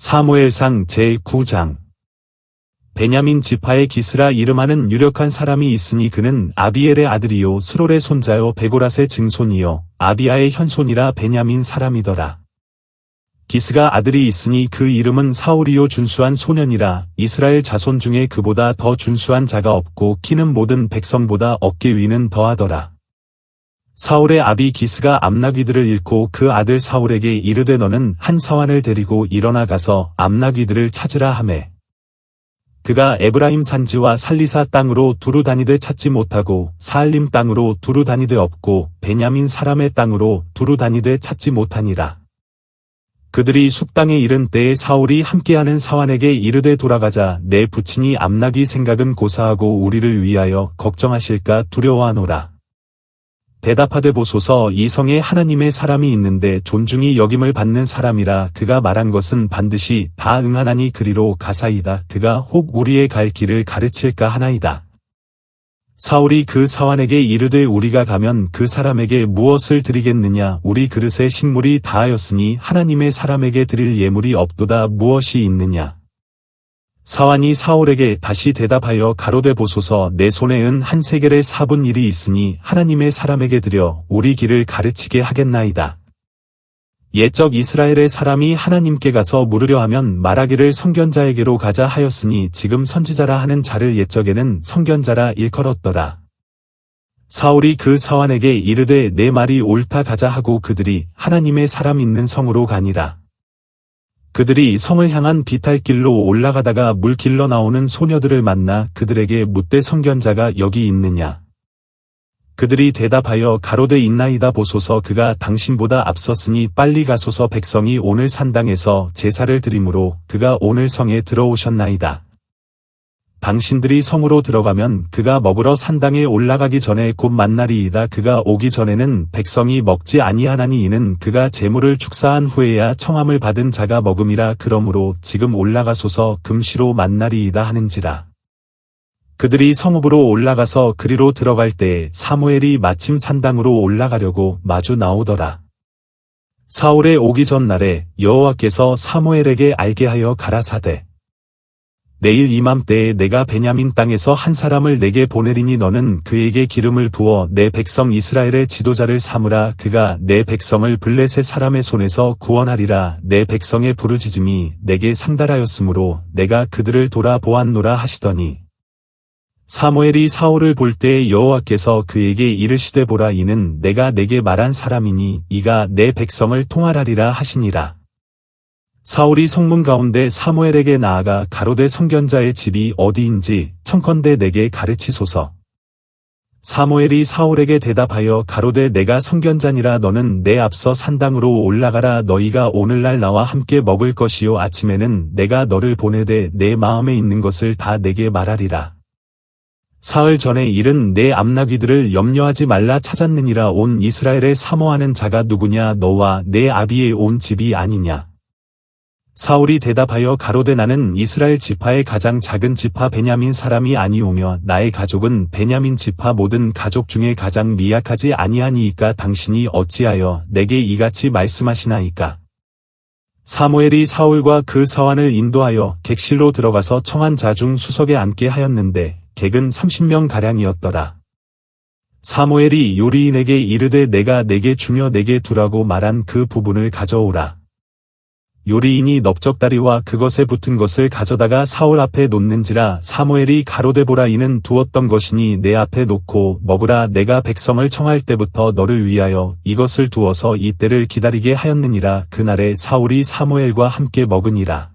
사무엘상 제9장 베냐민 지파의 기스라 이름하는 유력한 사람이 있으니 그는 아비엘의 아들이요 스롤의 손자요 베고라스의 증손이요 아비아의 현손이라 베냐민 사람이더라. 기스가 아들이 있으니 그 이름은 사울이요 준수한 소년이라 이스라엘 자손 중에 그보다 더 준수한 자가 없고 키는 모든 백성보다 어깨 위는 더하더라. 사울의 아비 기스가 암나귀들을 잃고 그 아들 사울에게 이르되 너는 한 사환을 데리고 일어나 가서 암나귀들을 찾으라 하매 그가 에브라임 산지와 살리사 땅으로 두루 다니되 찾지 못하고 사알림 땅으로 두루 다니되 없고 베냐민 사람의 땅으로 두루 다니되 찾지 못하니라. 그들이 숙당에 이른 때에 사울이 함께하는 사환에게 이르되 돌아가자 내 부친이 암나귀 생각은 고사하고 우리를 위하여 걱정하실까 두려워하노라. 대답하되 보소서 이 성에 하나님의 사람이 있는데 존중이 여김을 받는 사람이라 그가 말한 것은 반드시 다 응하나니 그리로 가사이다. 그가 혹 우리의 갈 길을 가르칠까 하나이다. 사울이 그 사환에게 이르되 우리가 가면 그 사람에게 무엇을 드리겠느냐 우리 그릇에 식물이 다하였으니 하나님의 사람에게 드릴 예물이 없도다 무엇이 있느냐. 사환이 사울에게 다시 대답하여 가로되 보소서 내 손에 은한 세겔의 사분 일이 있으니 하나님의 사람에게 드려 우리 길을 가르치게 하겠나이다. 옛적 이스라엘의 사람이 하나님께 가서 물으려 하면 말하기를 성견자에게로 가자 하였으니 지금 선지자라 하는 자를 옛적에는 성견자라 일컬었더라. 사울이 그 사환에게 이르되 내 말이 옳다 가자 하고 그들이 하나님의 사람 있는 성으로 가니라. 그들이 성을 향한 비탈길로 올라가다가 물길로 나오는 소녀들을 만나 그들에게 묻되 성견자가 여기 있느냐. 그들이 대답하여 가로되 있나이다 보소서 그가 당신보다 앞섰으니 빨리 가소서 백성이 오늘 산당에서 제사를 드리므로 그가 오늘 성에 들어오셨나이다. 당신들이 성으로 들어가면 그가 먹으러 산당에 올라가기 전에 곧 만나리이다. 그가 오기 전에는 백성이 먹지 아니하나니 이는 그가 재물을 축사한 후에야 청함을 받은 자가 먹음이라 그러므로 지금 올라가소서 금시로 만나리이다 하는지라. 그들이 성읍으로 올라가서 그리로 들어갈 때에 사무엘이 마침 산당으로 올라가려고 마주 나오더라. 사울의 오기 전 날에 여호와께서 사무엘에게 알게 하여 가라사대. 내일 이맘때에 내가 베냐민 땅에서 한 사람을 내게 보내리니 너는 그에게 기름을 부어 내 백성 이스라엘의 지도자를 삼으라. 그가 내 백성을 블레셋 사람의 손에서 구원하리라. 내 백성의 부르짖음이 내게 상달하였으므로 내가 그들을 돌아보았노라 하시더니. 사무엘이 사울을 볼 때에 여호와께서 그에게 이르시되 보라 이는 내가 내게 말한 사람이니 이가 내 백성을 통할하리라 하시니라. 사울이 성문 가운데 사무엘에게 나아가 가로대 성견자의 집이 어디인지 청컨대 내게 가르치소서. 사무엘이 사울에게 대답하여 가로대 내가 성견자니라 너는 내 앞서 산당으로 올라가라 너희가 오늘날 나와 함께 먹을 것이요 아침에는 내가 너를 보내되 내 마음에 있는 것을 다 내게 말하리라. 사흘 전에 일은 내 암나귀들을 염려하지 말라 찾았느니라 온 이스라엘에 사모하는 자가 누구냐 너와 내 아비의 온 집이 아니냐. 사울이 대답하여 가로되 나는 이스라엘 지파의 가장 작은 지파 베냐민 사람이 아니오며 나의 가족은 베냐민 지파 모든 가족 중에 가장 미약하지 아니하니이까 당신이 어찌하여 내게 이같이 말씀하시나이까. 사무엘이 사울과 그 사환을 인도하여 객실로 들어가서 청한 자 중 수석에 앉게 하였는데 객은 30명 가량이었더라. 사무엘이 요리인에게 이르되 내가 내게 주며 내게 두라고 말한 그 부분을 가져오라. 요리인이 넓적다리와 그것에 붙은 것을 가져다가 사울 앞에 놓는지라 사무엘이 가로되 보라 이는 두었던 것이니 내 앞에 놓고 먹으라 내가 백성을 청할 때부터 너를 위하여 이것을 두어서 이때를 기다리게 하였느니라 그날에 사울이 사무엘과 함께 먹으니라.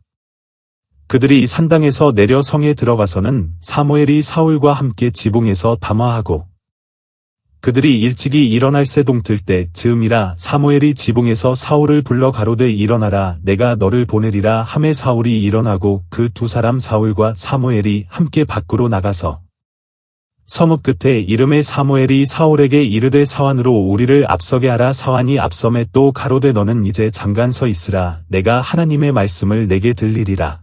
그들이 산당에서 내려 성에 들어가서는 사무엘이 사울과 함께 지붕에서 담화하고 그들이 일찍이 일어날 새 동 틀 때 즈음이라 사무엘이 지붕에서 사울을 불러 가로되 일어나라 내가 너를 보내리라 함에 사울이 일어나고 그 두 사람 사울과 사무엘이 함께 밖으로 나가서 성읍 끝에 이름의 사무엘이 사울에게 이르되 사환으로 우리를 앞서게 하라 사환이 앞섬에 또 가로되 너는 이제 잠깐 서 있으라 내가 하나님의 말씀을 내게 들리리라.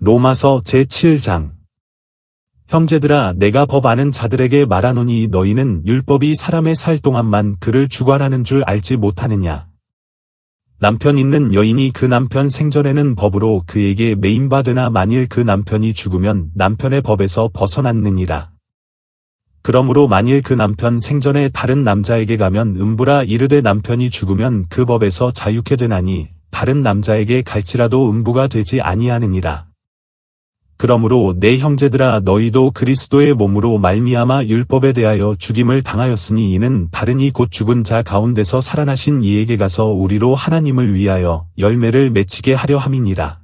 로마서 제7장 형제들아 내가 법 아는 자들에게 말하노니 너희는 율법이 사람의 살 동안만 그를 주관하는 줄 알지 못하느냐. 남편 있는 여인이 그 남편 생전에는 법으로 그에게 매인받으나 만일 그 남편이 죽으면 남편의 법에서 벗어났느니라. 그러므로 만일 그 남편 생전에 다른 남자에게 가면 음부라 이르되 남편이 죽으면 그 법에서 자유케 되나니 다른 남자에게 갈지라도 음부가 되지 아니하느니라. 그러므로 내 형제들아 너희도 그리스도의 몸으로 말미암아 율법에 대하여 죽임을 당하였으니 이는 다른 이 곧 죽은 자 가운데서 살아나신 이에게 가서 우리로 하나님을 위하여 열매를 맺히게 하려 함이니라.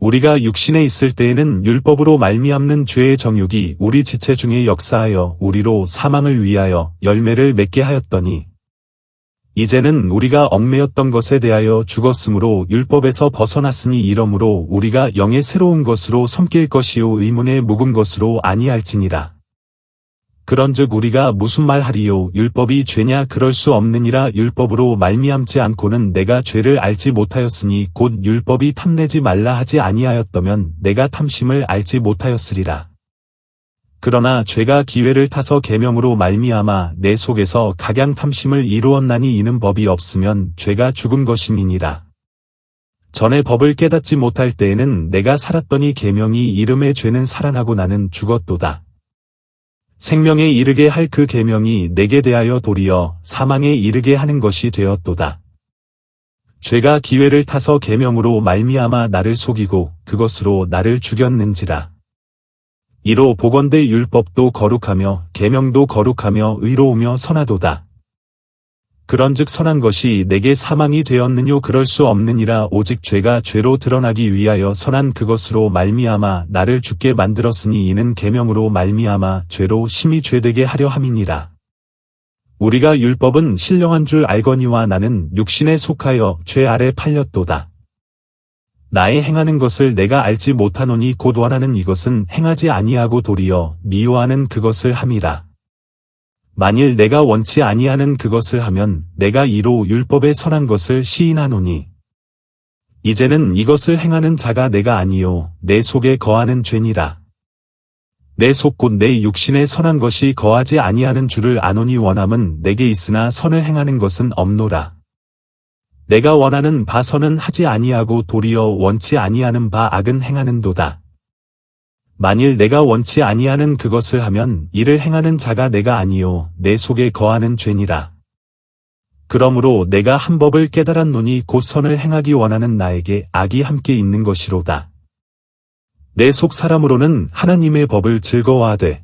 우리가 육신에 있을 때에는 율법으로 말미암는 죄의 정욕이 우리 지체 중에 역사하여 우리로 사망을 위하여 열매를 맺게 하였더니 이제는 우리가 얽매였던 것에 대하여 죽었으므로 율법에서 벗어났으니 이러므로 우리가 영의 새로운 것으로 섬길 것이요 의문의 묵은 것으로 아니할지니라. 그런즉 우리가 무슨 말 하리요 율법이 죄냐 그럴 수 없느니라 율법으로 말미암지 않고는 내가 죄를 알지 못하였으니 곧 율법이 탐내지 말라 하지 아니하였다면 내가 탐심을 알지 못하였으리라. 그러나 죄가 기회를 타서 계명으로 말미암아 내 속에서 각양 탐심을 이루었나니 이는 법이 없으면 죄가 죽은 것임이니라. 전에 법을 깨닫지 못할 때에는 내가 살았더니 계명이 이름의 죄는 살아나고 나는 죽었도다. 생명에 이르게 할 그 계명이 내게 대하여 도리어 사망에 이르게 하는 것이 되었도다. 죄가 기회를 타서 계명으로 말미암아 나를 속이고 그것으로 나를 죽였는지라. 이로 보건대 율법도 거룩하며 계명도 거룩하며 의로우며 선하도다. 그런즉 선한 것이 내게 사망이 되었느뇨 그럴 수 없느니라 오직 죄가 죄로 드러나기 위하여 선한 그것으로 말미암아 나를 죽게 만들었으니 이는 계명으로 말미암아 죄로 심히 죄되게 하려 함이니라. 우리가 율법은 신령한 줄 알거니와 나는 육신에 속하여 죄 아래 팔렸도다. 나의 행하는 것을 내가 알지 못하노니 곧 원하는 이것은 행하지 아니하고 도리어 미워하는 그것을 함이라. 만일 내가 원치 아니하는 그것을 하면 내가 이로 율법에 선한 것을 시인하노니. 이제는 이것을 행하는 자가 내가 아니요 내 속에 거하는 죄니라. 내 속 곧 내 육신에 선한 것이 거하지 아니하는 줄을 아노니 원함은 내게 있으나 선을 행하는 것은 없노라. 내가 원하는 바 선은 하지 아니하고 도리어 원치 아니하는 바 악은 행하는도다. 만일 내가 원치 아니하는 그것을 하면 이를 행하는 자가 내가 아니요 내 속에 거하는 죄니라. 그러므로 내가 한 법을 깨달았노니 곧 선을 행하기 원하는 나에게 악이 함께 있는 것이로다. 내 속 사람으로는 하나님의 법을 즐거워하되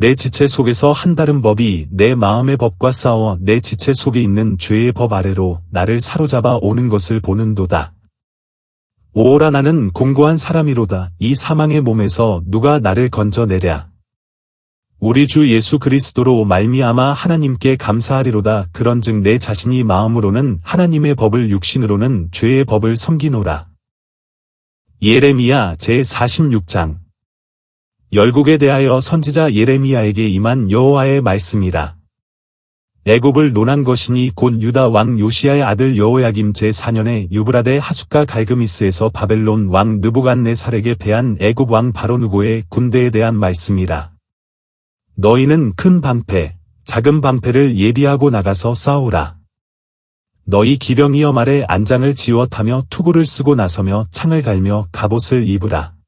내 지체 속에서 한 다른 법이 내 마음의 법과 싸워 내 지체 속에 있는 죄의 법 아래로 나를 사로잡아 오는 것을 보는도다. 오라 나는 공고한 사람이로다. 이 사망의 몸에서 누가 나를 건져내랴. 우리 주 예수 그리스도로 말미암아 하나님께 감사하리로다. 그런즉 내 자신이 마음으로는 하나님의 법을 육신으로는 죄의 법을 섬기노라. 예레미야 제46장 열국에 대하여 선지자 예레미야에게 임한 여호와의 말씀이라. 애굽을 논한 것이니 곧 유다 왕 요시아의 아들 여호야김 제4년에 유브라데 하숫가 갈그미스에서 바벨론 왕 느부갓네살에게 배한 애굽 왕 바로누고의 군대에 대한 말씀이라. 너희는 큰 방패, 작은 방패를 예비하고 나가서 싸우라. 너희 기병이여 말에 안장을 지워 타며 투구를 쓰고 나서며 창을 갈며 갑옷을 입으라.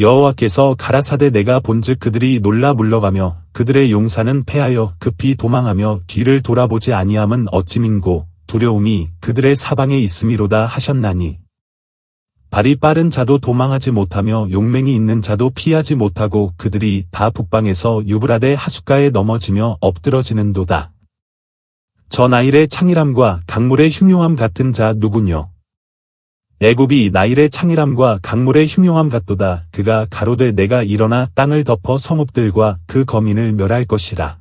여호와께서 가라사대 내가 본즉 그들이 놀라 물러가며 그들의 용사는 패하여 급히 도망하며 뒤를 돌아보지 아니함은 어찌 민고 두려움이 그들의 사방에 있음이로다 하셨나니 발이 빠른 자도 도망하지 못하며 용맹이 있는 자도 피하지 못하고 그들이 다 북방에서 유브라데 하숫가에 넘어지며 엎드러지는도다. 저 나일의 창이람과 강물의 흉용함 같은 자 누구뇨? 애굽이 나일의 창이람과 강물의 흉용함 같도다. 그가 가로되 내가 일어나 땅을 덮어 성읍들과 그 거민을 멸할 것이라.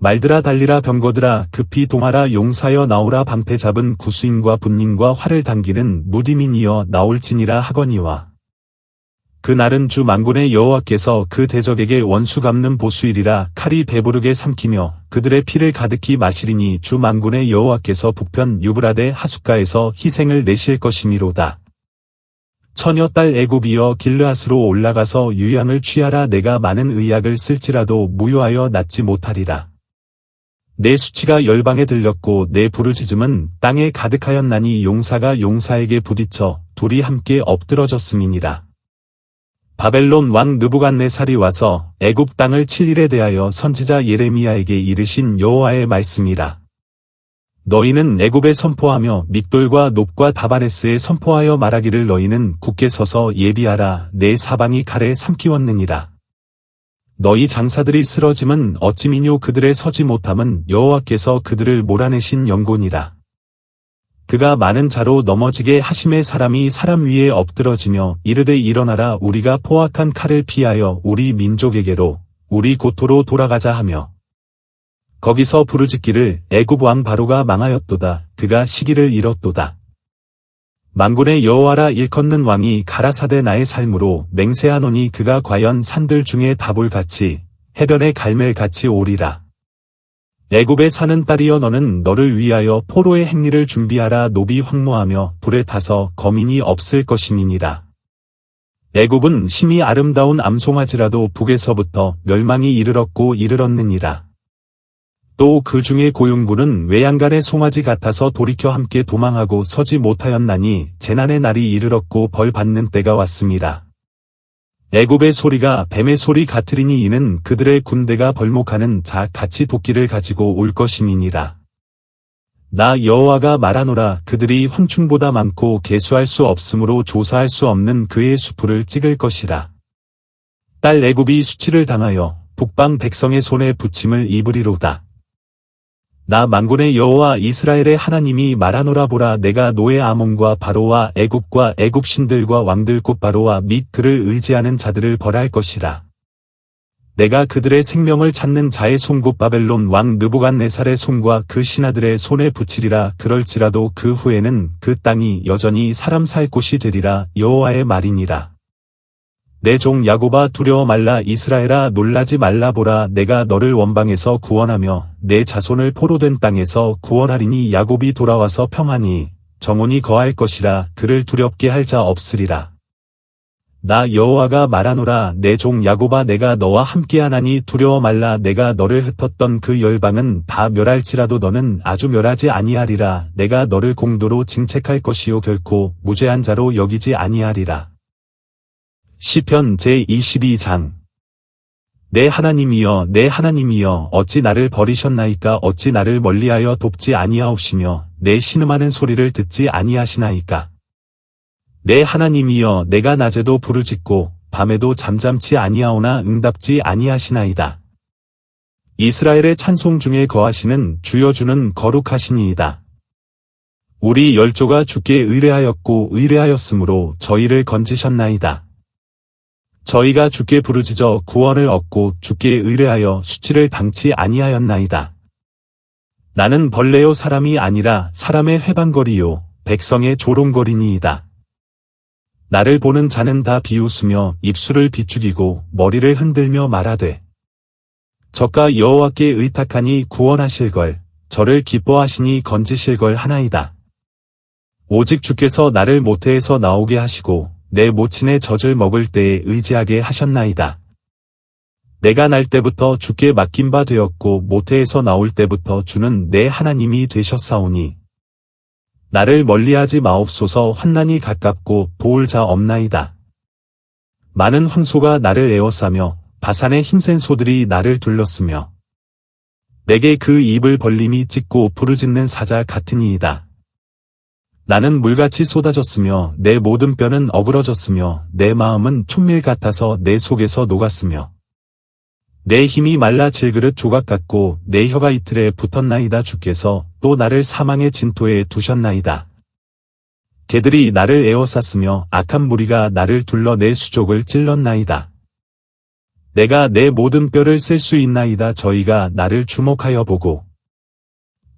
말들아 달리라 병거들아 급히 동하라 용사여 나오라 방패 잡은 구수인과 분님과 활을 당기는 무디민이여 나올지니라 하거니와. 그날은 주 만군의 여호와께서 그 대적에게 원수 갚는 보수일이라 칼이 배부르게 삼키며 그들의 피를 가득히 마시리니 주 만군의 여호와께서 북편 유브라데 하숫가에서 희생을 내실 것이미로다. 처녀 딸 애굽이여 길르앗으로 올라가서 유양을 취하라 내가 많은 의약을 쓸지라도 무효하여 낫지 못하리라. 내 수치가 열방에 들렸고 내 부르짖음은 땅에 가득하였나니 용사가 용사에게 부딪혀 둘이 함께 엎드러졌음이니라. 바벨론 왕 느부갓네살이 와서 애굽 땅을 칠 일에 대하여 선지자 예레미야에게 이르신 여호와의 말씀이라. 너희는 애굽에 선포하며 믹돌과 높과 다바네스에 선포하여 말하기를 너희는 굳게 서서 예비하라 내 사방이 칼에 삼키웠느니라. 너희 장사들이 쓰러짐은 어찌미뇨 그들의 서지 못함은 여호와께서 그들을 몰아내신 영곤이라. 그가 많은 자로 넘어지게 하심의 사람이 사람 위에 엎드러지며 이르되 일어나라 우리가 포악한 칼을 피하여 우리 민족에게로 우리 고토로 돌아가자 하며. 거기서 부르짖기를 애굽 왕 바로가 망하였도다. 그가 시기를 잃었도다. 만군의 여호와라 일컫는 왕이 가라사대 나의 삶으로 맹세하노니 그가 과연 산들 중에 다볼같이 해변의 갈멜같이 오리라 애굽에 사는 딸이여 너는 너를 위하여 포로의 행리를 준비하라 노비 황무하며 불에 타서 거민이 없을 것임이니라. 애굽은 심히 아름다운 암송아지라도 북에서부터 멸망이 이르렀고 이르렀느니라. 또 그 중에 고용군은 외양간의 송아지 같아서 돌이켜 함께 도망하고 서지 못하였나니 재난의 날이 이르렀고 벌 받는 때가 왔습니다. 애굽의 소리가 뱀의 소리 같으리니 이는 그들의 군대가 벌목하는 자 같이 도끼를 가지고 올 것임이니라. 나 여호와가 말하노라 그들이 황충보다 많고 계수할 수 없으므로 조사할 수 없는 그의 수풀을 찍을 것이라. 딸 애굽이 수치를 당하여 북방 백성의 손에 붙임을 입으리로다. 나 만군의 여호와 이스라엘의 하나님이 말하노라 보라 내가 노예 아몬과 바로와 애굽과 애굽 신들과 왕들 곧 바로와 및 그를 의지하는 자들을 벌할 것이라. 내가 그들의 생명을 찾는 자의 손곧 바벨론 왕 느부갓네살의 손과 그 신하들의 손에 붙이리라 그럴지라도 그 후에는 그 땅이 여전히 사람 살 곳이 되리라 여호와의 말이니라. 내 종 야고바 두려워 말라 이스라엘아 놀라지 말라 보라. 내가 너를 원방에서 구원하며 내 자손을 포로된 땅에서 구원하리니 야곱이 돌아와서 평안히 정온이 거할 것이라. 그를 두렵게 할 자 없으리라. 나 여호와가 말하노라. 내 종 야고바 내가 너와 함께하나니 두려워 말라. 내가 너를 흩었던 그 열방은 다 멸할지라도 너는 아주 멸하지 아니하리라. 내가 너를 공도로 징책할 것이요. 결코 무죄한 자로 여기지 아니하리라. 시편 제22장 내 하나님이여 내 하나님이여 어찌 나를 버리셨나이까 어찌 나를 멀리하여 돕지 아니하옵시며 내 신음하는 소리를 듣지 아니하시나이까 내 하나님이여 내가 낮에도 부르짖고 밤에도 잠잠치 아니하오나 응답지 아니하시나이다. 이스라엘의 찬송 중에 거하시는 주여 주는 거룩하시니이다. 우리 열조가 주께 의뢰하였고 의뢰하였으므로 저희를 건지셨나이다. 저희가 주께 부르짖어 구원을 얻고 주께 의뢰하여 수치를 당치 아니하였나이다. 나는 벌레요 사람이 아니라 사람의 회방거리요 백성의 조롱거리니이다. 나를 보는 자는 다 비웃으며 입술을 비축이고 머리를 흔들며 말하되 저가 여호와께 의탁하니 구원하실 걸 저를 기뻐하시니 건지실 걸 하나이다. 오직 주께서 나를 모태에서 나오게 하시고 내 모친의 젖을 먹을 때에 의지하게 하셨나이다. 내가 날 때부터 주께 맡긴 바 되었고 모태에서 나올 때부터 주는 내 하나님이 되셨사오니 나를 멀리하지 마옵소서 환난이 가깝고 도울 자 없나이다. 많은 황소가 나를 에워싸며 바산의 힘센 소들이 나를 둘렀으며 내게 그 입을 벌림이 찢고 부르짖는 사자 같으니이다. 나는 물같이 쏟아졌으며 내 모든 뼈는 어그러졌으며 내 마음은 촛밀 같아서 내 속에서 녹았으며 내 힘이 말라 질그릇 조각 같고 내 혀가 이틀에 붙었나이다 주께서 또 나를 사망의 진토에 두셨나이다. 개들이 나를 에워쌌으며 악한 무리가 나를 둘러 내 수족을 찔렀나이다. 내가 내 모든 뼈를 쓸 수 있나이다 저희가 나를 주목하여 보고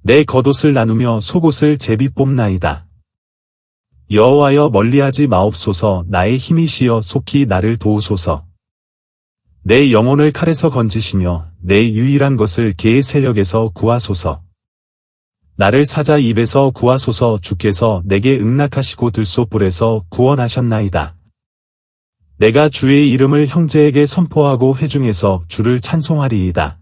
내 겉옷을 나누며 속옷을 제비 뽑나이다. 여호와여 멀리하지 마옵소서 나의 힘이시여 속히 나를 도우소서. 내 영혼을 칼에서 건지시며 내 유일한 것을 개의 세력에서 구하소서. 나를 사자 입에서 구하소서 주께서 내게 응낙하시고 들소불에서 구원하셨나이다. 내가 주의 이름을 형제에게 선포하고 회중에서 주를 찬송하리이다.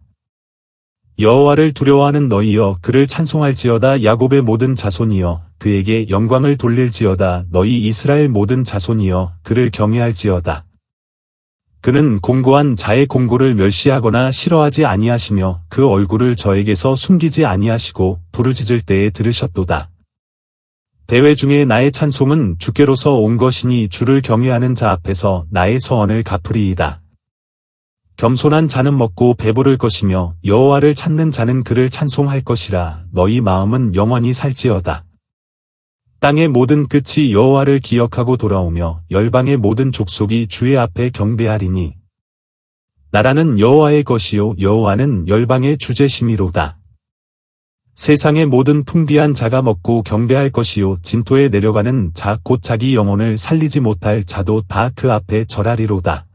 여호와를 두려워하는 너희여 그를 찬송할지어다 야곱의 모든 자손이여 그에게 영광을 돌릴지어다 너희 이스라엘 모든 자손이여 그를 경외할지어다. 그는 공고한 자의 공고를 멸시하거나 싫어하지 아니하시며 그 얼굴을 저에게서 숨기지 아니하시고 부르짖을 때에 들으셨도다. 대회 중에 나의 찬송은 주께로서 온 것이니 주를 경외하는 자 앞에서 나의 서원을 갚으리이다. 겸손한 자는 먹고 배부를 것이며 여호와를 찾는 자는 그를 찬송할 것이라 너희 마음은 영원히 살지어다. 땅의 모든 끝이 여호와를 기억하고 돌아오며 열방의 모든 족속이 주의 앞에 경배하리니 나라는 여호와의 것이요 여호와는 열방의 주제심이로다. 세상의 모든 풍비한 자가 먹고 경배할 것이요 진토에 내려가는 자 곧 자기 영혼을 살리지 못할 자도 다 그 앞에 절하리로다.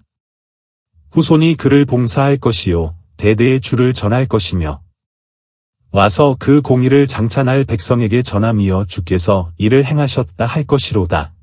후손이 그를 봉사할 것이요 대대의 주를 전할 것이며 와서 그 공의를 장찬할 백성에게 전함이여 주께서 이를 행하셨다 할 것이로다.